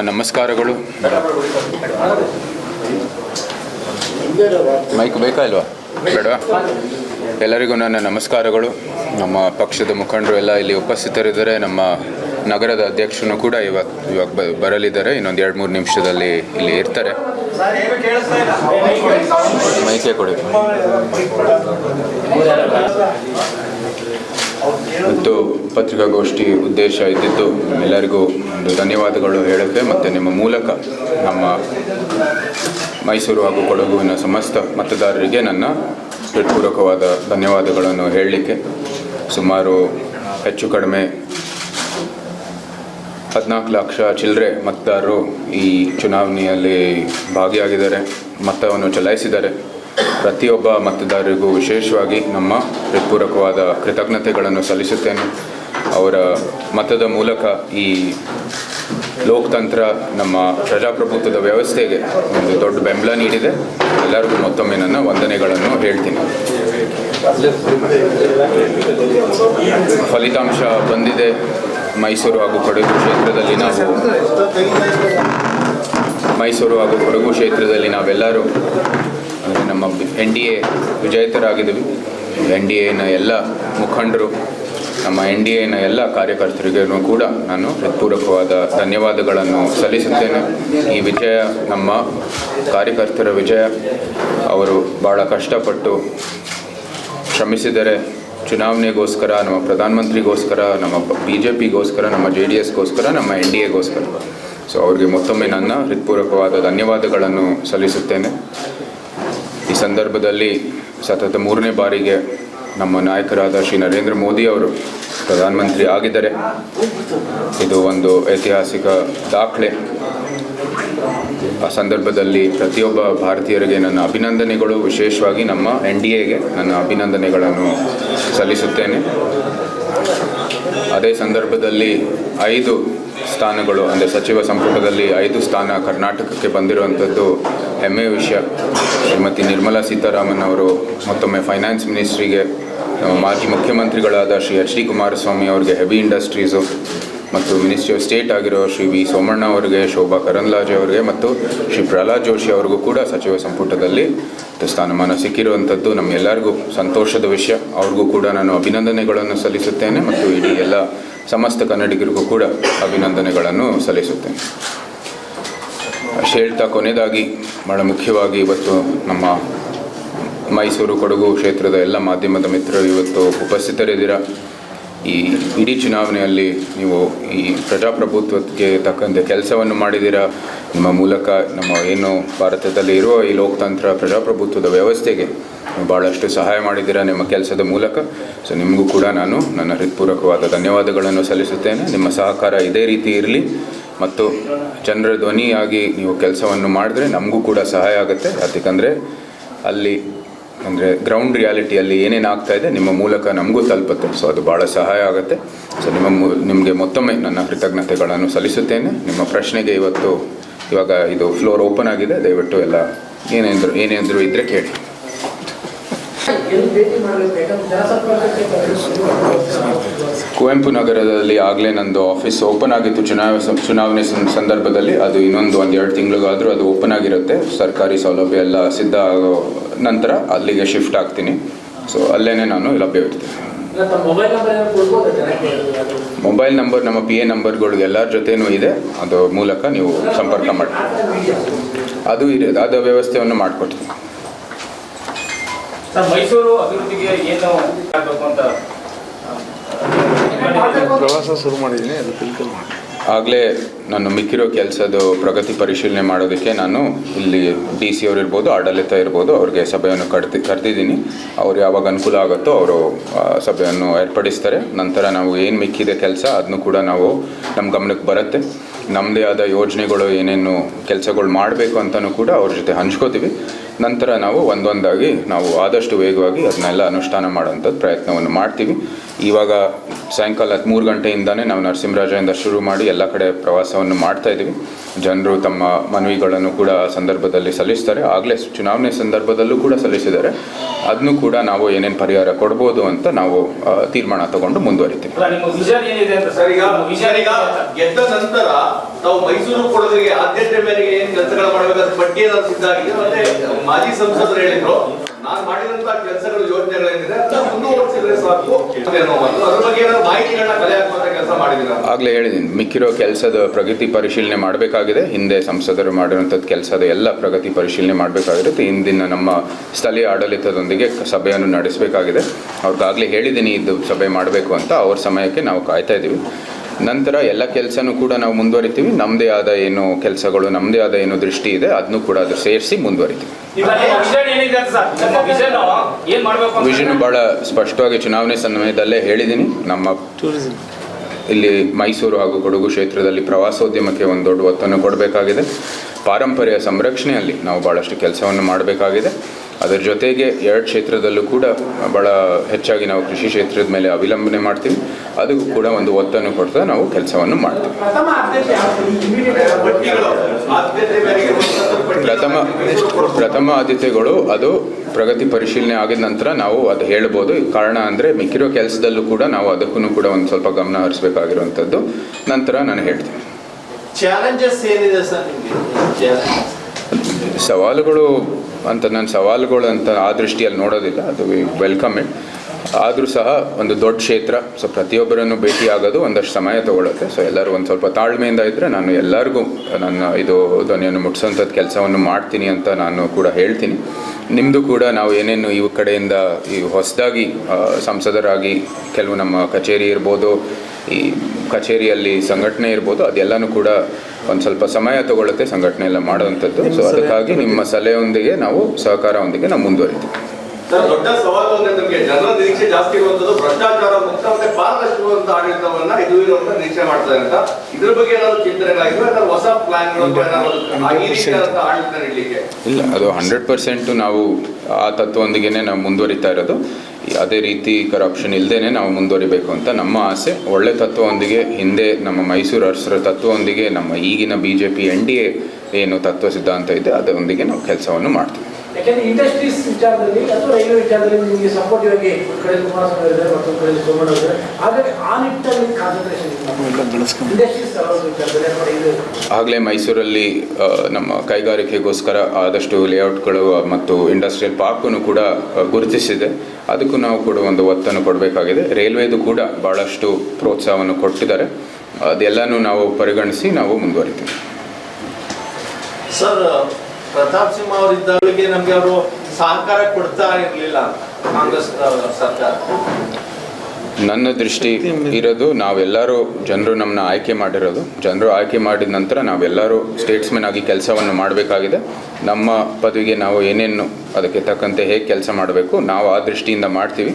ನಮಸ್ಕಾರಗಳು. ಮೈಕ್ ಬೇಕಾ ಇಲ್ವಾ? ಬೇಡವಾ? ಎಲ್ಲರಿಗೂ ನನ್ನ ನಮಸ್ಕಾರಗಳು. ನಮ್ಮ ಪಕ್ಷದ ಮುಖಂಡರು ಎಲ್ಲ ಇಲ್ಲಿ ಉಪಸ್ಥಿತರಿದ್ದಾರೆ. ನಮ್ಮ ನಗರದ ಅಧ್ಯಕ್ಷನು ಕೂಡ ಇವಾಗ ಇವಾಗ ಬರಲಿದ್ದಾರೆ. ಇನ್ನೊಂದು ಎರಡು ಮೂರು ನಿಮಿಷದಲ್ಲಿ ಇಲ್ಲಿ ಇರ್ತಾರೆ. ಮೈಕೆ ಕೊಡಿ. ಮತ್ತು ಪತ್ರಿಕಾಗೋಷ್ಠಿ ಉದ್ದೇಶ ಇದ್ದಿದ್ದು ಎಲ್ಲರಿಗೂ ಒಂದು ಧನ್ಯವಾದಗಳು ಹೇಳೋಕ್ಕೆ ಮತ್ತು ನಿಮ್ಮ ಮೂಲಕ ನಮ್ಮ ಮೈಸೂರು ಹಾಗೂ ಕೊಡಗುವಿನ ಸಮಸ್ತ ಮತದಾರರಿಗೆ ನನ್ನ ಹೃತ್ಪೂರ್ವಕವಾದ ಧನ್ಯವಾದಗಳನ್ನು ಹೇಳಲಿಕ್ಕೆ ಸುಮಾರು ಹೆಚ್ಚು ಕಡಿಮೆ ಹದಿನಾಲ್ಕು ಲಕ್ಷ ಚಿಲ್ಲರೆ ಮತದಾರರು ಈ ಚುನಾವಣೆಯಲ್ಲಿ ಭಾಗಿಯಾಗಿದ್ದಾರೆ, ಮತವನ್ನು ಚಲಾಯಿಸಿದ್ದಾರೆ. ಪ್ರತಿಯೊಬ್ಬ ಮತದಾರರಿಗೂ ವಿಶೇಷವಾಗಿ ನಮ್ಮ ಹೃತ್ಪೂರ್ವಕವಾದ ಕೃತಜ್ಞತೆಗಳನ್ನು ಸಲ್ಲಿಸುತ್ತೇನೆ. ಅವರ ಮತದ ಮೂಲಕ ಈ ಲೋಕತಂತ್ರ ನಮ್ಮ ಪ್ರಜಾಪ್ರಭುತ್ವದ ವ್ಯವಸ್ಥೆಗೆ ಒಂದು ದೊಡ್ಡ ಬೆಂಬಲ ನೀಡಿದೆ. ಎಲ್ಲರಿಗೂ ಮತ್ತೊಮ್ಮೆ ನನ್ನ ವಂದನೆಗಳನ್ನು ಹೇಳ್ತೀನಿ. ಫಲಿತಾಂಶ ಬಂದಿದೆ. ಮೈಸೂರು ಹಾಗೂ ಕೊಡಗು ಕ್ಷೇತ್ರದಲ್ಲಿ ನಾವು ಮೈಸೂರು ಹಾಗೂ ಕೊಡಗು ಕ್ಷೇತ್ರದಲ್ಲಿ ನಾವೆಲ್ಲರೂ ನಮ್ಮ ಎನ್ ಡಿ ಎ ವಿಜೇತರಾಗಿದ್ದೀವಿ. ಎನ್ ಡಿ ಎನ ಎಲ್ಲ ಮುಖಂಡರು, ನಮ್ಮ ಎನ್ ಡಿ ಎನ ಎಲ್ಲ ಕಾರ್ಯಕರ್ತರಿಗೂ ಕೂಡ ನಾನು ಹೃತ್ಪೂರ್ವಕವಾದ ಧನ್ಯವಾದಗಳನ್ನು ಸಲ್ಲಿಸುತ್ತೇನೆ. ಈ ವಿಜಯ ನಮ್ಮ ಕಾರ್ಯಕರ್ತರ ವಿಜಯ. ಅವರು ಭಾಳ ಕಷ್ಟಪಟ್ಟು ಶ್ರಮಿಸಿದರೆ ಚುನಾವಣೆಗೋಸ್ಕರ, ನಮ್ಮ ಪ್ರಧಾನಮಂತ್ರಿಗೋಸ್ಕರ, ನಮ್ಮ ಬಿ ಜೆ ಪಿಗೋಸ್ಕರ ನಮ್ಮ ಜೆ ಡಿ ಎಸ್ಗೋಸ್ಕರ, ನಮ್ಮ ಎನ್ ಡಿ ಎಗೋಸ್ಕರ. ಸೊ, ಅವ್ರಿಗೆ ಮತ್ತೊಮ್ಮೆ ನನ್ನ ಹೃತ್ಪೂರ್ವಕವಾದ ಧನ್ಯವಾದಗಳನ್ನು ಸಲ್ಲಿಸುತ್ತೇನೆ. ಈ ಸಂದರ್ಭದಲ್ಲಿ ಸತತ ಮೂರನೇ ಬಾರಿಗೆ ನಮ್ಮ ನಾಯಕರಾದ ಶ್ರೀ ನರೇಂದ್ರ ಮೋದಿ ಅವರು ಪ್ರಧಾನಮಂತ್ರಿ ಆಗಿದ್ದಾರೆ. ಇದು ಒಂದು ಐತಿಹಾಸಿಕ ದಾಖಲೆ. ಆ ಸಂದರ್ಭದಲ್ಲಿ ಪ್ರತಿಯೊಬ್ಬ ಭಾರತೀಯರಿಗೆ ನನ್ನ ಅಭಿನಂದನೆಗಳು. ವಿಶೇಷವಾಗಿ ನಮ್ಮ ಎನ್ ಡಿ ಎಗೆ ನನ್ನ ಅಭಿನಂದನೆಗಳನ್ನು ಸಲ್ಲಿಸುತ್ತೇನೆ. ಅದೇ ಸಂದರ್ಭದಲ್ಲಿ ಐದು ಸ್ಥಾನಗಳು, ಅಂದರೆ ಸಚಿವ ಸಂಪುಟದಲ್ಲಿ ಐದು ಸ್ಥಾನ ಕರ್ನಾಟಕಕ್ಕೆ ಬಂದಿರುವಂಥದ್ದು ಹೆಮ್ಮೆಯ ವಿಷಯ. ಶ್ರೀಮತಿ ನಿರ್ಮಲಾ ಸೀತಾರಾಮನ್ ಅವರು ಮತ್ತೊಮ್ಮೆ ಫೈನಾನ್ಸ್ ಮಿನಿಸ್ಟ್ರಿಗೆ ನಮ್ಮ ಮಾಜಿ ಮುಖ್ಯಮಂತ್ರಿಗಳಾದ ಶ್ರೀ ಎಚ್ ಡಿ ಕುಮಾರಸ್ವಾಮಿ ಅವರಿಗೆ ಹೆವಿ ಇಂಡಸ್ಟ್ರೀಸು ಮತ್ತು ಮಿನಿಸ್ಟ್ರಿ ಆಫ್ ಸ್ಟೇಟ್ ಆಗಿರೋ ಶ್ರೀ ವಿ ಸೋಮಣ್ಣ ಅವರಿಗೆ, ಶೋಭಾ ಕರಂದ್ಲಾಜೆ ಅವರಿಗೆ, ಮತ್ತು ಶ್ರೀ ಪ್ರಹ್ಲಾದ್ ಜೋಶಿ ಅವರಿಗೂ ಕೂಡ ಸಚಿವ ಸಂಪುಟದಲ್ಲಿ ಸ್ಥಾನಮಾನ ಸಿಕ್ಕಿರುವಂಥದ್ದು ನಮ್ಮೆಲ್ಲರಿಗೂ ಸಂತೋಷದ ವಿಷಯ. ಅವ್ರಿಗೂ ಕೂಡ ನಾನು ಅಭಿನಂದನೆಗಳನ್ನು ಸಲ್ಲಿಸುತ್ತೇನೆ ಮತ್ತು ಇಡೀ ಎಲ್ಲ ಸಮಸ್ತ ಕನ್ನಡಿಗರಿಗೂ ಕೂಡ ಅಭಿನಂದನೆಗಳನ್ನು ಸಲ್ಲಿಸುತ್ತೇನೆ. ಅಷ್ಟು ಹೇಳ್ತಾ ಕೊನೆಯದಾಗಿ ಭಾಳ ಮುಖ್ಯವಾಗಿ ಇವತ್ತು ನಮ್ಮ ಮೈಸೂರು ಕೊಡಗು ಕ್ಷೇತ್ರದ ಎಲ್ಲ ಮಾಧ್ಯಮದ ಮಿತ್ರರು ಇವತ್ತು ಉಪಸ್ಥಿತರಿದ್ದೀರಾ? ಈ ಇಡೀ ಚುನಾವಣೆಯಲ್ಲಿ ನೀವು ಈ ಪ್ರಜಾಪ್ರಭುತ್ವಕ್ಕೆ ತಕ್ಕಂತೆ ಕೆಲಸವನ್ನು ಮಾಡಿದ್ದೀರಾ? ನಿಮ್ಮ ಮೂಲಕ ನಮ್ಮ ಏನು ಭಾರತದಲ್ಲಿ ಇರುವ ಈ ಲೋಕತಂತ್ರ ಪ್ರಜಾಪ್ರಭುತ್ವದ ವ್ಯವಸ್ಥೆಗೆ ಭಾಳಷ್ಟು ಸಹಾಯ ಮಾಡಿದ್ದೀರಾ ನಿಮ್ಮ ಕೆಲಸದ ಮೂಲಕ? ಸೊ ನಿಮಗೂ ಕೂಡ ನಾನು ನನ್ನ ಹೃತ್ಪೂರ್ವಕವಾದ ಧನ್ಯವಾದಗಳನ್ನು ಸಲ್ಲಿಸುತ್ತೇನೆ. ನಿಮ್ಮ ಸಹಕಾರ ಇದೇ ರೀತಿ ಇರಲಿ. ಮತ್ತು ಜನರ ಧ್ವನಿಯಾಗಿ ನೀವು ಕೆಲಸವನ್ನು ಮಾಡಿದ್ರೆ ನಮಗೂ ಕೂಡ ಸಹಾಯ ಆಗುತ್ತೆ. ಯಾಕಂದರೆ ಅಲ್ಲಿ ಅಂದರೆ ಗ್ರೌಂಡ್ ರಿಯಾಲಿಟಿಯಲ್ಲಿ ಏನೇನು ಆಗ್ತಾ ಇದೆ, ನಿಮ್ಮ ಮೂಲಕ ನಮಗೂ ತಲುಪುತ್ತೆ. ಸೊ ಅದು ಭಾಳ ಸಹಾಯ ಆಗುತ್ತೆ. ಸೊ ನಿಮ್ಮ ನಿಮಗೆ ಮತ್ತೊಮ್ಮೆ ನನ್ನ ಕೃತಜ್ಞತೆಗಳನ್ನು ಸಲ್ಲಿಸುತ್ತೇನೆ. ನಿಮ್ಮ ಪ್ರಶ್ನೆಗೆ ಇವತ್ತು ಇವಾಗ ಇದು ಫ್ಲೋರ್ ಓಪನ್ ಆಗಿದೆ. ದಯವಿಟ್ಟು ಎಲ್ಲ ಏನೇಂದ್ರು ಏನೇಂದ್ರು ಇದ್ದರೆ ಕೇಳಿ ಎಲ್ಲಿ ಭೇಟಿ ಮಾಡಬೇಕು ಯಾಕಂದ್ರೆ ಜನಸಂಪರ್ಕಕ್ಕೆ ಕುವೆಂಪು ನಗರದಲ್ಲಿ ಆಗಲೇ ನಂದು ಆಫೀಸ್ ಓಪನ್ ಆಗಿತ್ತು. ಚುನಾವ ಚುನಾವಣೆ ಸಂದರ್ಭದಲ್ಲಿ ಅದು ಇನ್ನೊಂದು ಒಂದು ಎರಡು ತಿಂಗಳಿಗಾದರೂ ಅದು ಓಪನ್ ಆಗಿರುತ್ತೆ. ಸರ್ಕಾರಿ ಸೌಲಭ್ಯ ಎಲ್ಲ ಸಿದ್ಧ ಆಗೋ ನಂತರ ಅಲ್ಲಿಗೆ ಶಿಫ್ಟ್ ಆಗ್ತೀನಿ. ಸೊ ಅಲ್ಲೇ ನಾನು ಲಭ್ಯವಿರ್ತೀನಿ ಮೊಬೈಲ್ ನಂಬರ್ ನಮ್ಮ ಪಿ ಎ ನಂಬರ್ಗಳು ಎಲ್ಲರ ಜೊತೆನೂ ಇದೆ. ಅದು ಮೂಲಕ ನೀವು ಸಂಪರ್ಕ ಮಾಡಿ ಅದು ಇದೆ ಅದು ವ್ಯವಸ್ಥೆಯನ್ನು ಮಾಡಿಕೊಡ್ತೀನಿ. ಸರ್ ಮೈಸೂರು ಅಭಿವೃದ್ಧಿಗೆ ಏನು ಆಗಬೇಕು ಅಂತ ಪ್ರವಾಸ ಶುರು ಮಾಡಿದ್ದೀನಿ ಅದು ತಿಳ್ಕೊಂಡು ಮಾಡಿ. ಆಗಲೇ ನಾನು ಮಿಕ್ಕಿರೋ ಕೆಲಸದ್ದು ಪ್ರಗತಿ ಪರಿಶೀಲನೆ ಮಾಡೋದಕ್ಕೆ ನಾನು ಇಲ್ಲಿ ಡಿ ಸಿ ಅವರು ಇರ್ಬೋದು ಆಡಳಿತ ಇರ್ಬೋದು ಅವ್ರಿಗೆ ಸಭೆಯನ್ನು ಕಡ್ತಿ ಕರೆದಿದ್ದೀನಿ. ಅವ್ರು ಯಾವಾಗ ಅನುಕೂಲ ಆಗುತ್ತೋ ಅವರು ಆ, ಸಭೆಯನ್ನು ಏರ್ಪಡಿಸ್ತಾರೆ. ನಂತರ ನಾವು ಏನು ಮಿಕ್ಕಿದೆ ಕೆಲಸ ಅದನ್ನು ಕೂಡ ನಾವು ನಮ್ಮ ಗಮನಕ್ಕೆ ಬರುತ್ತೆ. ನಮ್ಮದೇ ಆದ ಯೋಜನೆಗಳು ಏನೇನು ಕೆಲಸಗಳು ಮಾಡಬೇಕು ಅಂತಲೂ ಕೂಡ ಅವ್ರ ಜೊತೆ ಹಂಚ್ಕೋತೀವಿ. ನಂತರ ನಾವು ಒಂದೊಂದಾಗಿ ನಾವು ಆದಷ್ಟು ವೇಗವಾಗಿ ಅದನ್ನೆಲ್ಲ ಅನುಷ್ಠಾನ ಮಾಡೋಂಥದ್ದು ಪ್ರಯತ್ನವನ್ನು ಮಾಡ್ತೀವಿ. ಇವಾಗ ಸಾಯಂಕಾಲ ಮೂರು ಗಂಟೆಯಿಂದನೇ ನಾವು ನರಸಿಂಹರಾಜದಿಂದ ಶುರು ಮಾಡಿ ಎಲ್ಲ ಕಡೆ ಪ್ರವಾಸವನ್ನು ಮಾಡ್ತಾ ಇದ್ದೀವಿ. ಜನರು ತಮ್ಮ ಮನವಿಗಳನ್ನು ಕೂಡ ಸಂದರ್ಭದಲ್ಲಿ ಸಲ್ಲಿಸ್ತಾರೆ. ಆಗಲೇ ಚುನಾವಣೆ ಸಂದರ್ಭದಲ್ಲೂ ಕೂಡ ಸಲ್ಲಿಸಿದ್ದಾರೆ. ಅದನ್ನು ಕೂಡ ನಾವು ಏನೇನು ಪರಿಹಾರ ಕೊಡ್ಬೋದು ಅಂತ ನಾವು ತೀರ್ಮಾನ ತಗೊಂಡು ಮುಂದುವರಿತೀವಿ. ಅಲ್ಲ ನಿಮ್ಮ ವಿಷನ್ ಏನಿದೆ ಅಂತ ಸರ್? ಈಗ ವಿಷನ್ ಗೆದ್ದ ನಂತರ ತಾವು ಮೈಸೂರು ಕೊಡೋದ್ರಿಗೆ ಆದ್ಯತೆ ಮೇರೆಗೆ ಏನ್ ಕೆಲಸಗಳು ಮಾಡಬೇಕಾದ ಪಟ್ಟಿ ಏನಾದ್ರು ಸಿದ್ಧ ಆಗಿದೆ. ಮತ್ತೆ ಮಾಜಿ ಸಂಸದರು ಹೇಳಿದ್ರು. ನಾನು ಮಾಡಿದಂತ ಕೆಲಸಗಳು, ಯೋಜನೆಗಳೇನಿದೆ ಮುಂದುವರಿಸಿದ್ರೆ ಸಾಕು. ಅದ್ರ ಬಗ್ಗೆ ಏನಾದ್ರು ಮಾಹಿತಿಗಳನ್ನ ಕಲೆ ಹಾಕುವಂತ ಕೆಲಸ ಆಗಲೇ ಹೇಳಿದ್ದೀನಿ. ಮಿಕ್ಕಿರೋ ಕೆಲಸದ ಪ್ರಗತಿ ಪರಿಶೀಲನೆ ಮಾಡಬೇಕಾಗಿದೆ. ಹಿಂದೆ ಸಂಸದರು ಮಾಡಿರುವಂಥದ್ದು ಕೆಲಸದ ಎಲ್ಲ ಪ್ರಗತಿ ಪರಿಶೀಲನೆ ಮಾಡಬೇಕಾಗಿರುತ್ತೆ. ಇಂದಿನ ನಮ್ಮ ಸ್ಥಳೀಯ ಆಡಳಿತದೊಂದಿಗೆ ಸಭೆಯನ್ನು ನಡೆಸಬೇಕಾಗಿದೆ. ಅವ್ರಿಗಾಗಲೇ ಹೇಳಿದ್ದೀನಿ, ಇದು ಸಭೆ ಮಾಡಬೇಕು ಅಂತ. ಅವ್ರ ಸಮಯಕ್ಕೆ ನಾವು ಕಾಯ್ತಾ ಇದ್ದೀವಿ ನಂತರ ಎಲ್ಲ ಕೆಲಸನೂ ಕೂಡ ನಾವು ಮುಂದುವರಿತೀವಿ. ನಮ್ಮದೇ ಆದ ಏನು ಕೆಲಸಗಳು ನಮ್ಮದೇ ಆದ ಏನು ದೃಷ್ಟಿ ಇದೆ ಅದನ್ನು ಕೂಡ ಅದು ಸೇರಿಸಿ ಮುಂದುವರಿತೀವಿ. ವಿಷನ್ ಏನಿದೆ ಸರ್? ನಮ್ಮ ವಿಷನ್ ಏನ್ ಮಾಡ್ಬೇಕು ವಿಷನ್ ಭಾಳ ಸ್ಪಷ್ಟವಾಗಿ ಚುನಾವಣೆ ಸಮಯದಲ್ಲೇ ಹೇಳಿದ್ದೀನಿ. ನಮ್ಮ ಟೂರಿಸಂ ಇಲ್ಲಿ ಮೈಸೂರು ಹಾಗೂ ಕೊಡಗು ಕ್ಷೇತ್ರದಲ್ಲಿ ಪ್ರವಾಸೋದ್ಯಮಕ್ಕೆ ಒಂದು ದೊಡ್ಡ ಒತ್ತನ್ನು ಕೊಡಬೇಕಾಗಿದೆ. ಪಾರಂಪರ್ಯ ಸಂರಕ್ಷಣೆಯಲ್ಲಿ ನಾವು ಭಾಳಷ್ಟು ಕೆಲಸವನ್ನು ಮಾಡಬೇಕಾಗಿದೆ. ಅದರ ಜೊತೆಗೆ ಎರಡು ಕ್ಷೇತ್ರದಲ್ಲೂ ಕೂಡ ಭಾಳ ಹೆಚ್ಚಾಗಿ ನಾವು ಕೃಷಿ ಕ್ಷೇತ್ರದ ಮೇಲೆ ಅವಲಂಬನೆ ಮಾಡ್ತೀವಿ. ಅದಕ್ಕೂ ಕೂಡ ಒಂದು ಒತ್ತನ್ನು ಕೊಡ್ತಾ ನಾವು ಕೆಲಸವನ್ನು ಮಾಡ್ತೀವಿ. ಪ್ರಥಮ ಪ್ರಥಮ ಪ್ರಥಮ ಆದ್ಯತೆಗಳು ಅದು ಪ್ರಗತಿ ಪರಿಶೀಲನೆ ಆಗಿದ ನಂತರ ನಾವು ಅದು ಹೇಳ್ಬೋದು. ಕಾರಣ ಅಂದರೆ ಮಿಕ್ಕಿರೋ ಕೆಲಸದಲ್ಲೂ ಕೂಡ ನಾವು ಅದಕ್ಕೂ ಕೂಡ ಒಂದು ಸ್ವಲ್ಪ ಗಮನ ಹರಿಸಬೇಕಾಗಿರುವಂಥದ್ದು. ನಂತರ ನಾನು ಹೇಳ್ತೀನಿ. ಚಾಲೆಂಜಸ್ ಏನಿದೆ ಸರ್ ನಿಮಗೆ? ಸವಾಲುಗಳು ಅಂತ ನನ್ನ ಸವಾಲುಗಳು ಅಂತ ಆ ದೃಷ್ಟಿಯಲ್ಲಿ ನೋಡೋದಿಲ್ಲ. ಅದು ವೆಲ್ಕಮ್ ಇಟ್. ಆದರೂ ಸಹ ಒಂದು ದೊಡ್ಡ ಕ್ಷೇತ್ರ, ಸೊ ಪ್ರತಿಯೊಬ್ಬರನ್ನು ಭೇಟಿ ಆಗೋದು ಒಂದಷ್ಟು ಸಮಯ ತಗೊಳ್ಳುತ್ತೆ ಸೊ ಎಲ್ಲರೂ ಒಂದು ಸ್ವಲ್ಪ ತಾಳ್ಮೆಯಿಂದ ಇದ್ದರೆ ನಾನು ಎಲ್ಲರಿಗೂ ನನ್ನ ಇದು ಧ್ವನಿಯನ್ನು ಮುಟ್ಸೋಂಥದ್ದು ಕೆಲಸವನ್ನು ಮಾಡ್ತೀನಿ ಅಂತ ನಾನು ಕೂಡ ಹೇಳ್ತೀನಿ. ನಿಮ್ಮದು ಕೂಡ ನಾವು ಏನೇನು ಈ ಕಡೆಯಿಂದ ಈ ಹೊಸದಾಗಿ ಸಂಸದರಾಗಿ ಕೆಲವು ನಮ್ಮ ಕಚೇರಿ ಇರ್ಬೋದು, ಈ ಕಚೇರಿಯಲ್ಲಿ ಸಂಘಟನೆ ಇರ್ಬೋದು, ಅದೆಲ್ಲನೂ ಕೂಡ ಒಂದು ಸ್ವಲ್ಪ ಸಮಯ ತಗೊಳ್ಳುತ್ತೆ ಸಂಘಟನೆ ಎಲ್ಲ ಮಾಡುವಂಥದ್ದು. ಸೊ ಅದಕ್ಕಾಗಿ ನಿಮ್ಮ ಸಲಹೆಯೊಂದಿಗೆ ನಾವು ಸಹಕಾರವೊಂದಿಗೆ ನಾವು ಮುಂದುವರಿತೀವಿ. ಸರ್ ದೊಡ್ಡ ಸವಾಲು ಅಂದ್ರೆ ನಮಗೆ ಜನರ ನಿರೀಕ್ಷೆ ಜಾಸ್ತಿ ಇರುವಂತದ್ದು ಭ್ರಷ್ಟಾಚಾರ ಮುಕ್ತ ಮತ್ತೆ ಪಾರದರ್ಶಕವಾದಂತ ಆಡಳಿತವನ್ನ ಇದು ಇರುವಂತ ನಿರೀಕ್ಷೆ ಮಾಡ್ತಾರೆ ಅಂತ. ಇದ್ರ ಬಗ್ಗೆ ಏನಾದ್ರು ಚಿಂತನೆಗಳಾಗಿವೆ? ಅಥವಾ ಹೊಸ ಪ್ಲಾನ್ಗಳು ಅಥವಾ ಏನಾದ್ರು ಆ ಈ ರೀತಿಯಾದಂತ ಆಡಳಿತ ನೀಡಲಿಕ್ಕೆ? ಇಲ್ಲ ಅದು ಹಂಡ್ರೆಡ್ ಪರ್ಸೆಂಟು ನಾವು ಆ ತತ್ವದೊಂದಿಗೆ ನಾವು ಮುಂದುವರಿತಾ ಇರೋದು. ಅದೇ ರೀತಿ ಕರಪ್ಷನ್ ಇಲ್ಲದೇ ನಾವು ಮುಂದುವರಿಬೇಕು ಅಂತ ನಮ್ಮ ಆಸೆ. ಒಳ್ಳೆ ತತ್ವವೊಂದಿಗೆ ಹಿಂದೆ ನಮ್ಮ ಮೈಸೂರು ಅರಸರ ತತ್ವವೊಂದಿಗೆ ನಮ್ಮ ಈಗಿನ B J P N D A ಏನು ತತ್ವ ಸಿದ್ಧಾಂತ ಇದೆ ಅದರೊಂದಿಗೆ ನಾವು ಕೆಲಸವನ್ನು ಮಾಡ್ತೀವಿ. ಯಾಕಂದ್ರೆ ಇಂಡಸ್ಟ್ರೀಸ್ ವಿಚಾರದಲ್ಲಿ ಅಥವಾ ರೈಲ್ವೆ ವಿಚಾರದಲ್ಲಿ ನಿಮಗೆ ಸಪೋರ್ಟಿವ್ ಆಗಿ ಒಂದು ಕಡೆ ಕುಮಾರಸ್ವಾಮಿ ಇದ್ದಾರೆ ಮತ್ತೊಂದು ಕಡೆ ಸೋಮಣ್ಣ ಇದ್ದಾರೆ ಹಾಗಾಗಿ ಆ ನಿಟ್ಟಿನಲ್ಲಿ ಕಾನ್ಸಂಟ್ರೇಷನ್ ಎಲ್ಲ ಬೆಳೆಸ್ಕೊಂಡು ಇಂಡಸ್ಟ್ರೀಸ್ ವಿಚಾರದಲ್ಲಿ ಅಥವಾ ಆಗಲೇ ಮೈಸೂರಲ್ಲಿ ನಮ್ಮ ಕೈಗಾರಿಕೆಗೋಸ್ಕರ ಆದಷ್ಟು ಲೇಔಟ್ಗಳು ಮತ್ತು ಇಂಡಸ್ಟ್ರಿಯಲ್ ಪಾರ್ಕನ್ನು ಕೂಡ ಗುರುತಿಸಿದೆ. ಅದಕ್ಕೂ ನಾವು ಕೂಡ ಒಂದು ಒತ್ತನ್ನು ಕೊಡಬೇಕಾಗಿದೆ. ರೈಲ್ವೆದು ಕೂಡ ಭಾಳಷ್ಟು ಪ್ರೋತ್ಸಾಹವನ್ನು ಕೊಟ್ಟಿದ್ದಾರೆ. ಅದೆಲ್ಲಾನು ನಾವು ಪರಿಗಣಿಸಿ ನಾವು ಮುಂದುವರಿತೀವಿ. ಸರ್, ಪ್ರತಾಪ್ ಸಿಂಹ ಅವರಿದ್ದವರಿಗೆ ನಮಗೆ ಅವರು ಸಹಕಾರ ಕೊಡ್ತಾ ಇರಲಿಲ್ಲ ಕಾಂಗ್ರೆಸ್ ಸರ್ಕಾರ. ನನ್ನ ದೃಷ್ಟಿ ಇರೋದು ನಾವೆಲ್ಲರೂ ಜನರು ನಮ್ಮನ್ನ ಆಯ್ಕೆ ಮಾಡಿರೋದು. ಜನರು ಆಯ್ಕೆ ಮಾಡಿದ ನಂತರ ನಾವೆಲ್ಲರೂ ಸ್ಟೇಟ್ಸ್ಮನ್ ಆಗಿ ಕೆಲಸವನ್ನು ಮಾಡಬೇಕಾಗಿದೆ. ನಮ್ಮ ಪದವಿಗೆ ನಾವು ಏನೇನು ಅದಕ್ಕೆ ತಕ್ಕಂತೆ ಹೇಗೆ ಕೆಲಸ ಮಾಡಬೇಕು, ನಾವು ಆ ದೃಷ್ಟಿಯಿಂದ ಮಾಡ್ತೀವಿ.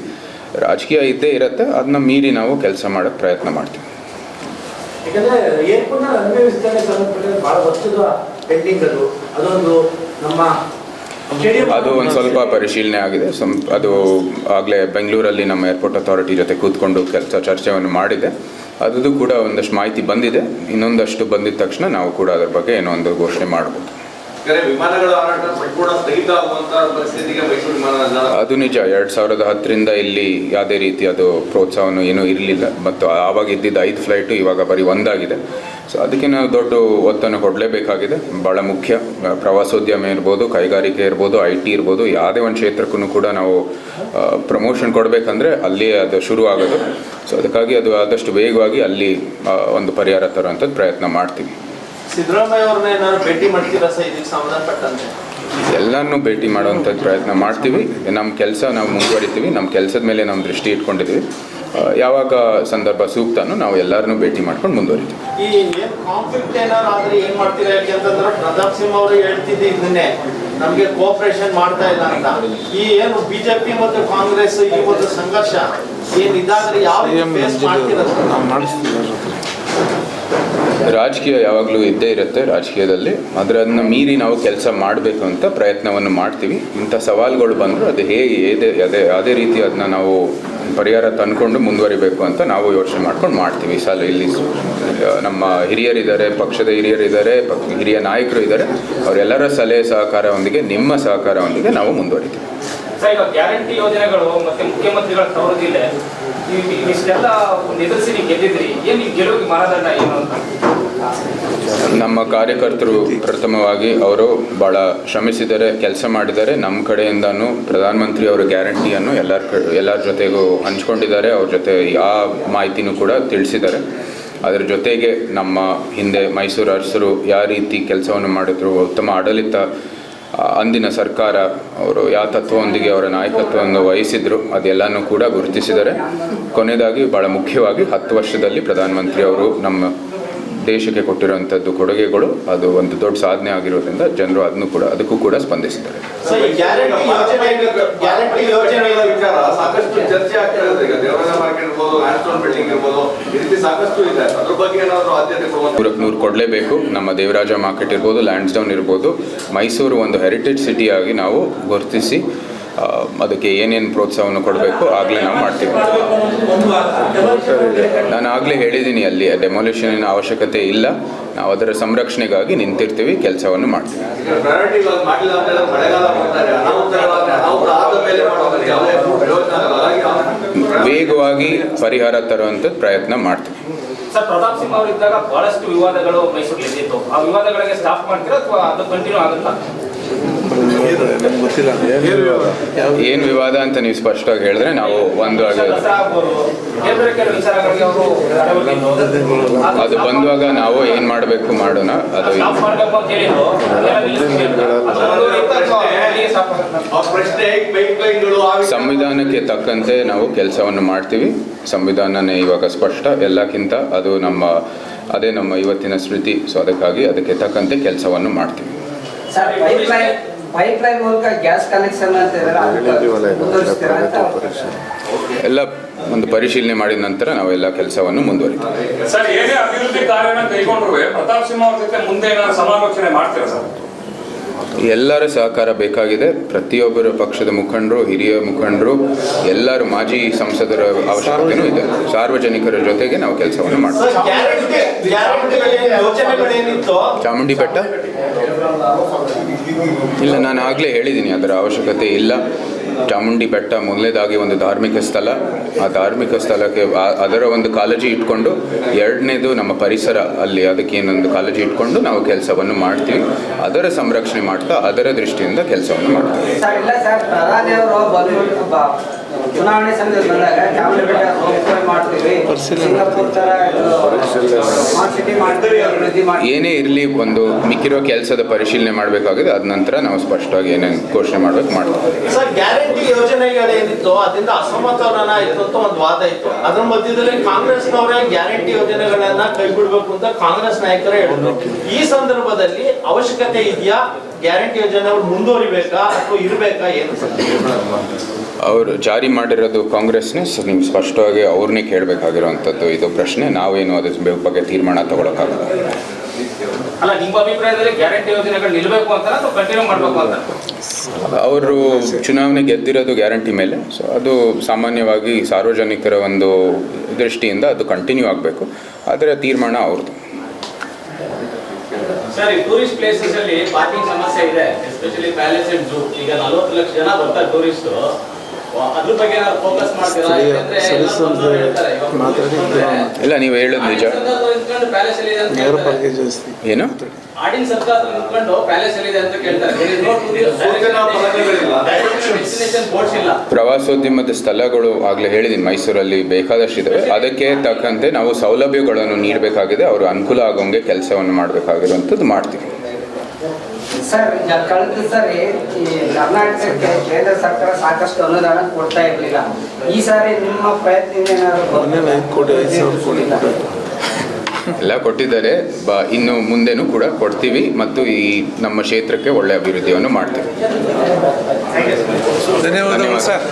ರಾಜಕೀಯ ಇದ್ದೇ ಇರುತ್ತೆ ಅದನ್ನ ಮೀರಿ ನಾವು ಕೆಲಸ ಮಾಡೋಕ್ಕೆ ಪ್ರಯತ್ನ ಮಾಡ್ತೀವಿ. ಅದೊಂದು ನಮ್ಮ ಅದು ಒಂದು ಸ್ವಲ್ಪ ಪರಿಶೀಲನೆ ಆಗಿದೆ. ಸಂ, ಅದು ಆಗಲೇ ಬೆಂಗಳೂರಲ್ಲಿ ನಮ್ಮ ಏರ್ಪೋರ್ಟ್ ಅಥಾರಿಟಿ ಜೊತೆ ಕೂತ್ಕೊಂಡು ಕೆಲಸ ಚರ್ಚೆಯನ್ನು ಮಾಡಿದೆ. ಅದು ಕೂಡ ಒಂದಷ್ಟು ಮಾಹಿತಿ ಬಂದಿದೆ. ಇನ್ನೊಂದಷ್ಟು ಬಂದಿದ ತಕ್ಷಣ ನಾವು ಕೂಡ ಅದರ ಬಗ್ಗೆ ಏನೋ ಒಂದು ಘೋಷಣೆ ಮಾಡ್ಬೋದು. ಅದು ನಿಜ. ಎರಡು ಸಾವಿರದ ಹತ್ತರಿಂದ ಇಲ್ಲಿ ಯಾವುದೇ ರೀತಿ ಅದು ಪ್ರೋತ್ಸಾಹವನ್ನು ಏನೂ ಇರಲಿಲ್ಲ. ಮತ್ತು ಆವಾಗ ಇದ್ದಿದ್ದ ಐದು ಫ್ಲೈಟು ಇವಾಗ ಬರೀ ಒಂದಾಗಿದೆ. ಸೊ ಅದಕ್ಕೆ ನಾವು ದೊಡ್ಡ ಒತ್ತನ್ನು ಕೊಡಲೇಬೇಕಾಗಿದೆ. ಭಾಳ ಮುಖ್ಯ. ಪ್ರವಾಸೋದ್ಯಮ ಇರ್ಬೋದು, ಕೈಗಾರಿಕೆ ಇರ್ಬೋದು, ಐ ಟಿ ಇರ್ಬೋದು, ಯಾವುದೇ ಒಂದು ಕ್ಷೇತ್ರಕ್ಕೂ ಕೂಡ ನಾವು ಪ್ರಮೋಷನ್ ಕೊಡಬೇಕಂದ್ರೆ ಅಲ್ಲಿ ಅದು ಶುರು ಆಗೋದು. ಸೊ ಅದಕ್ಕಾಗಿ ಅದು ಆದಷ್ಟು ವೇಗವಾಗಿ ಅಲ್ಲಿ ಒಂದು ಪರಿಹಾರ ತರುವಂಥದ್ದು ಪ್ರಯತ್ನ ಮಾಡ್ತೀವಿ. ಸಿದ್ದರಾಮಯ್ಯ ಅವ್ರನ್ನ ಏನಾದ್ರು ಭೇಟಿ ಮಾಡ್ತೀರಾ ಸರ್? ಇದಕ್ಕೆ ಸಂಬಂಧಪಟ್ಟಂತೆ. ಎಲ್ಲರನ್ನೂ ಭೇಟಿ ಮಾಡುವಂಥ ಪ್ರಯತ್ನ ಮಾಡ್ತೀವಿ. ನಮ್ಮ ಕೆಲಸ ನಾವು ಮುಂದುವರಿತೀವಿ. ನಮ್ಮ ಕೆಲಸದ ಮೇಲೆ ನಮ್ಮ ದೃಷ್ಟಿ ಇಟ್ಕೊಂಡಿದ್ವಿ ಯಾವಾಗ ಸಂದರ್ಭ ಸೂಕ್ತನೋ ನಾವು ಎಲ್ಲರನ್ನೂ ಭೇಟಿ ಮಾಡ್ಕೊಂಡು ಮುಂದುವರಿತೀವಿ. ಈ ಏನ್ ಕಾನ್ಫ್ಲಿಕ್ಟ್ ಏನಾದ್ರು ಆದ್ರೆ ಏನ್ ಮಾಡ್ತೀರಾ? ಯಾಕೆಂತಂದ್ರೆ ಪ್ರತಾಪ್ ಸಿಂಹ ಅವರು ಹೇಳ್ತಿದ್ದು ಇದನ್ನೇ. ನಮ್ಗೆ ಕೋಆಪರೇಷನ್ ಮಾಡ್ತಾ ಇಲ್ಲ ಅಂತ. ಈ ಏನು ಬಿಜೆಪಿ ಮತ್ತು ಕಾಂಗ್ರೆಸ್ ಈ ಒಂದು ಸಂಘರ್ಷ ಏನ್ ಇದಾದ್ರೆ ಯಾವ ಮಾಡ್ತೀರಾ ಸರ್? ನಾವು ಮಾಡಿಸ್ತೀವಿ ಅವ್ರ ಹತ್ರ ರಾಜಕೀಯ ಯಾವಾಗಲೂ ಇದ್ದೇ ಇರುತ್ತೆ ರಾಜಕೀಯದಲ್ಲಿ. ಆದರೆ ಅದನ್ನ ಮೀರಿ ನಾವು ಕೆಲಸ ಮಾಡಬೇಕು ಅಂತ ಪ್ರಯತ್ನವನ್ನು ಮಾಡ್ತೀವಿ. ಇಂಥ ಸವಾಲುಗಳು ಬಂದರೂ ಅದು ಹೇಗೆ ಅದೇ ಅದೇ ರೀತಿ ಅದನ್ನ ನಾವು ಪರಿಹಾರ ತಂದ್ಕೊಂಡು ಮುಂದುವರಿಬೇಕು ಅಂತ ನಾವು ಯೋಚನೆ ಮಾಡ್ಕೊಂಡು ಮಾಡ್ತೀವಿ. ಸಾಲ ಇಲ್ಲಿ ನಮ್ಮ ಹಿರಿಯರಿದ್ದಾರೆ, ಪಕ್ಷದ ಹಿರಿಯರಿದ್ದಾರೆ ಹಿರಿಯ ನಾಯಕರು ಇದ್ದಾರೆ. ಅವರೆಲ್ಲರ ಸಲಹೆ ಸಹಕಾರವೊಂದಿಗೆ ನಿಮ್ಮ ಸಹಕಾರವೊಂದಿಗೆ ನಾವು ಮುಂದುವರಿತೀವಿ. ನಮ್ಮ ಕಾರ್ಯಕರ್ತರು ಪ್ರಥಮವಾಗಿ ಅವರು ಭಾಳ ಶ್ರಮಿಸಿದರೆ ಕೆಲಸ ಮಾಡಿದರೆ ನಮ್ಮ ಕಡೆಯಿಂದನೂ ಪ್ರಧಾನಮಂತ್ರಿ ಅವರ ಗ್ಯಾರಂಟಿಯನ್ನು ಎಲ್ಲರ ಎಲ್ಲರ ಜೊತೆಗೂ ಹಂಚ್ಕೊಂಡಿದ್ದಾರೆ. ಅವ್ರ ಜೊತೆ ಆ ಮಾಹಿತಿನೂ ಕೂಡ ತಿಳಿಸಿದ್ದಾರೆ. ಅದರ ಜೊತೆಗೆ ನಮ್ಮ ಹಿಂದೆ ಮೈಸೂರು ಅರಸರು ಯಾವ ರೀತಿ ಕೆಲಸವನ್ನು ಮಾಡಿದ್ರು, ಉತ್ತಮ ಆಡಳಿತ ಅಂದಿನ ಸರ್ಕಾರ ಅವರು ಯಾವ ತತ್ವದೊಂದಿಗೆ ಅವರ ನಾಯಕತ್ವವನ್ನು ವಹಿಸಿದ್ರು, ಅದೆಲ್ಲನೂ ಕೂಡ ಗುರುತಿಸಿದರೆ. ಕೊನೆಯದಾಗಿ ಭಾಳ ಮುಖ್ಯವಾಗಿ ಹತ್ತು ವರ್ಷದಲ್ಲಿ ಪ್ರಧಾನಮಂತ್ರಿ ಅವರು ನಮ್ಮ ದೇಶಕ್ಕೆ ಕೊಟ್ಟಿರುವಂಥದ್ದು ಕೊಡುಗೆಗಳು, ಅದು ಒಂದು ದೊಡ್ಡ ಸಾಧನೆ ಆಗಿರೋದ್ರಿಂದ ಜನರು ಅದನ್ನು ಕೂಡ, ಅದಕ್ಕೂ ಕೂಡ ಸ್ಪಂದಿಸಿದ್ದಾರೆ. ಮಾರ್ಕೆಟ್ ಇರ್ಬೋದು ಬಿಲ್ಡಿಂಗ್ ಇರ್ಬೋದು ಈ ರೀತಿ ಸಾಕಷ್ಟು ಇದೆ. ಅದ್ರ ಬಗ್ಗೆ ಏನಾದರೂ ಆದ್ಯತೆ ನೂರಕ್ಕೆ ನೂರು ಕೊಡಲೇಬೇಕು. ನಮ್ಮ ದೇವರಾಜ ಮಾರ್ಕೆಟ್ ಇರ್ಬೋದು ಲ್ಯಾಂಡ್ಸ್ ಡೌನ್ ಇರ್ಬೋದು. ಮೈಸೂರು ಒಂದು ಹೆರಿಟೇಜ್ ಸಿಟಿಯಾಗಿ ನಾವು ಗುರುತಿಸಿ ಅದಕ್ಕೆ ಏನೇನು ಪ್ರೋತ್ಸಾಹವನ್ನು ಕೊಡಬೇಕು ಆಗಲೇ ನಾವು ಮಾಡ್ತೀವಿ. ನಾನು ಆಗಲೇ ಹೇಳಿದ್ದೀನಿ ಅಲ್ಲಿ ಡೆಮಾಲಿಷನಿನ ಅವಶ್ಯಕತೆ ಇಲ್ಲ. ನಾವು ಅದರ ಸಂರಕ್ಷಣೆಗಾಗಿ ನಿಂತಿರ್ತೀವಿ ಕೆಲಸವನ್ನು ಮಾಡ್ತೀವಿ. ವೇಗವಾಗಿ ಪರಿಹಾರ ತರುವಂಥದ್ದು ಪ್ರಯತ್ನ ಮಾಡ್ತೀವಿ. ಸರ್, ಪ್ರತಾಪ್ ಸಿಂಹ ಅವರು ಇದ್ದಾಗ ಬಹಳಷ್ಟು ವಿವಾದಗಳು ಮೈಸೂರಲ್ಲಿ ಆ ವಿವಾದಗಳಿಗೆ ಸ್ಟಾಪ್ ಮಾಡ್ತೀರಾ ಅಥವಾ ಅದು ಕಂಟಿನ್ಯೂ ಆಗುತ್ತಾ? ಏನು ವಿವಾದ ಅಂತ ನೀವು ಸ್ಪಷ್ಟವಾಗಿ ಹೇಳಿದ್ರೆ ನಾವು ಒಂದು ಅದು ಬಂದಾಗ ನಾವು ಏನು ಮಾಡಬೇಕು ಮಾಡೋಣ, ಅದು ಸಂವಿಧಾನಕ್ಕೆ ತಕ್ಕಂತೆ ನಾವು ಕೆಲಸವನ್ನು ಮಾಡ್ತೀವಿ. ಸಂವಿಧಾನನೇ ಇವಾಗ ಸ್ಪಷ್ಟ. ಎಲ್ಲಕ್ಕಿಂತ ಅದು ನಮ್ಮ, ಅದೇ ನಮ್ಮ ಇವತ್ತಿನ ಸ್ಮೃತಿ. ಸೊ ಅದಕ್ಕಾಗಿ ಅದಕ್ಕೆ ತಕ್ಕಂತೆ ಕೆಲಸವನ್ನು ಮಾಡ್ತೀವಿ. ಪೈಪ್ ಲೈನ್ ಮೂಲಕ ಗ್ಯಾಸ್ ಕನೆಕ್ಷನ್ ಅಂತ ಮುಂದುವರಿಸ್ತೀರಾ ಎಲ್ಲ ಒಂದು ಪರಿಶೀಲನೆ ಮಾಡಿದ ನಂತರ ನಾವೆಲ್ಲ ಕೆಲಸವನ್ನು ಮುಂದುವರಿತೀವಿ. ಸರ್ ಏನೇ ಅಭಿವೃದ್ಧಿ ಕಾರ್ಯನ ಕೈಗೊಂಡ್ರು ಪ್ರತಾಪ್ ಸಿಂಹ ಅವ್ರ ಜೊತೆ ಮುಂದೆ ಏನಾದ್ರು ಸಮಾಲೋಚನೆ ಮಾಡ್ತೀರಾ ಸರ್? ಎಲ್ಲರ ಸಹಕಾರ ಬೇಕಾಗಿದೆ. ಪ್ರತಿಯೊಬ್ಬರ ಪಕ್ಷದ ಮುಖಂಡರು ಹಿರಿಯ ಮುಖಂಡರು ಎಲ್ಲರೂ ಮಾಜಿ ಸಂಸದರ ಅವಶ್ಯಕತೆಯೂ ಇದೆ. ಸಾರ್ವಜನಿಕರ ಜೊತೆಗೆ ನಾವು ಕೆಲಸವನ್ನು ಮಾಡ್ತೀವಿ. ಚಾಮುಂಡಿ ಬೆಟ್ಟ ಇಲ್ಲ ನಾನು ಆಗಲೇ ಹೇಳಿದ್ದೀನಿ ಅದರ ಅವಶ್ಯಕತೆ ಇಲ್ಲ. ಚಾಮುಂಡಿ ಬೆಟ್ಟ ಮೊದಲನೇದಾಗಿ ಒಂದು ಧಾರ್ಮಿಕ ಸ್ಥಳ. ಆ ಧಾರ್ಮಿಕ ಸ್ಥಳಕ್ಕೆ ಅದರ ಒಂದು ಕಾಳಜಿ ಇಟ್ಕೊಂಡು ಎರಡನೇದು ನಮ್ಮ ಪರಿಸರ ಅಲ್ಲಿ ಅದಕ್ಕೆ ಏನೊಂದು ಕಾಳಜಿ ಇಟ್ಕೊಂಡು ನಾವು ಕೆಲಸವನ್ನು ಮಾಡ್ತೀವಿ. ಅದರ ಸಂರಕ್ಷಣೆ ಮಾಡ್ತಾ ಅದರ ದೃಷ್ಟಿಯಿಂದ ಕೆಲಸವನ್ನು ಮಾಡ್ತೀವಿ. ಚುನಾವಣೆ ಸಮಯದಲ್ಲಿ ಬಂದಾಗ ಚಾಮುಂಡಿ ಬೆಟ್ಟ ಸಿಂಗಾಪುರ್ ತರ ಏನೇ ಇರಲಿ ಒಂದು ಮಿಕ್ಕಿರೋ ಕೆಲಸದ ಪರಿಶೀಲನೆ ಮಾಡಬೇಕಾಗಿದೆ ಅದ ನಂತರ ನಾವು ಸ್ಪಷ್ಟವಾಗಿ ಏನೇನು ಘೋಷಣೆ ಮಾಡಬೇಕು ಮಾಡ್ತೀವಿ. ಸರ್ ಗ್ಯಾರಂಟಿ ಯೋಜನೆಗಳೇನಿತ್ತು ಅದರಿಂದ ಅಸಮತೋಲನ ಇತ್ತು ಅಂತ ಒಂದು ವಾದ ಇತ್ತು. ಅದ್ರ ಮಧ್ಯದಲ್ಲಿ ಕಾಂಗ್ರೆಸ್ನವರೇ ಗ್ಯಾರಂಟಿ ಯೋಜನೆಗಳನ್ನ ಕೈ ಬಿಡ್ಬೇಕು ಅಂತ ಕಾಂಗ್ರೆಸ್ ನಾಯಕರೇ ಹೇಳಿದ್ರು. ಈ ಸಂದರ್ಭದಲ್ಲಿ ಅವಶ್ಯಕತೆ ಇದೆಯಾ? ಗ್ಯಾರಂಟಿ ಯೋಜನೆ ಅವ್ರು ಮುಂದುವರಿಬೇಕಾ ಅಥವಾ ಇರಬೇಕಾ ಏನು? ಅವರು ಜಾರಿ ಮಾಡಿರೋದು ಕಾಂಗ್ರೆಸ್ನೇ ನೀವು ಸ್ಪಷ್ಟವಾಗಿ ಅವ್ರನ್ನೇ ಕೇಳಬೇಕಾಗಿರೋವಂಥದ್ದು. ಇದು ಪ್ರಶ್ನೆ, ನಾವೇನು ಅದ್ರ ಬಗ್ಗೆ ತೀರ್ಮಾನ ತಗೊಳಕ್ಕಾಗಲ್ಲ. ಅಲ್ಲ ನಿಮ್ಮ ಅಭಿಪ್ರಾಯದಲ್ಲಿ ಗ್ಯಾರಂಟಿ ಯೋಜನೆಗಳು ನಿಲ್ಲಬೇಕು ಅಂತ ಅಥವಾ ಕಂಟಿನ್ಯೂ ಮಾಡಬೇಕು ಅಂತ? ಅವರು ಚುನಾವಣೆ ಗೆದ್ದಿರೋದು ಗ್ಯಾರಂಟಿ ಮೇಲೆ ಸೊ ಅದು ಸಾಮಾನ್ಯವಾಗಿ ಸಾರ್ವಜನಿಕರ ಒಂದು ದೃಷ್ಟಿಯಿಂದ ಅದು ಕಂಟಿನ್ಯೂ ಆಗಬೇಕು. ಅದರ ತೀರ್ಮಾನ ಅವ್ರದ್ದು. ಸರ್ ಈ ಟೂರಿಸ್ಟ್ ಪ್ಲೇಸಸ್ ಅಲ್ಲಿ ಪಾರ್ಕಿಂಗ್ ಸಮಸ್ಯೆ ಇದೆ ಎಸ್ಪೆಷಲಿ ಪ್ಯಾಲೇಸ್ ಅಂಡ್ ಝೂ ಈಗ ನಲವತ್ತು ಲಕ್ಷ ಜನ ಬರ್ತಾರೆ ಟೂರಿಸ್ಟ್. ಇಲ್ಲ ನೀವು ಹೇಳೋದು ನಿಜ. ಪಾಲಿಕೆ ಜಾಸ್ತಿ. ಏನು? ಪ್ರವಾಸೋದ್ಯಮದ ಸ್ಥಳಗಳು ಆಗಲೇ ಹೇಳಿದ್ದೀನಿ ಮೈಸೂರಲ್ಲಿ ಬೇಕಾದಷ್ಟು ಇದ್ದಾವೆ ಅದಕ್ಕೆ ತಕ್ಕಂತೆ ನಾವು ಸೌಲಭ್ಯಗಳನ್ನು ನೀಡಬೇಕಾಗಿದೆ. ಅವರು ಅನುಕೂಲ ಆಗೋಂಗೆ ಕೆಲಸವನ್ನು ಮಾಡಬೇಕಾಗಿರುವಂಥದ್ದು ಮಾಡ್ತೀವಿ. ಸರ್ ಕಳೆದ ಸರಿ ಈ ಕರ್ನಾಟಕಕ್ಕೆ ಕೇಂದ್ರ ಸರ್ಕಾರ ಸಾಕಷ್ಟು ಅನುದಾನ ಕೊಡ್ತಾ ಇರ್ಲಿಲ್ಲ. ಈ ಸಾರಿ ನಿಮ್ಮ ಕೊಟ್ಟಿತ್ತು. ಎಲ್ಲ ಕೊಟ್ಟಿದ್ದಾರೆ. ಬ ಇನ್ನು ಮುಂದೆನೂ ಕೂಡ ಕೊಡ್ತೀವಿ ಮತ್ತು ಈ ನಮ್ಮ ಕ್ಷೇತ್ರಕ್ಕೆ ಒಳ್ಳೆ ಅಭಿವೃದ್ಧಿಯನ್ನು ಮಾಡ್ತೀವಿ. ಧನ್ಯವಾದಗಳು ಸರ್.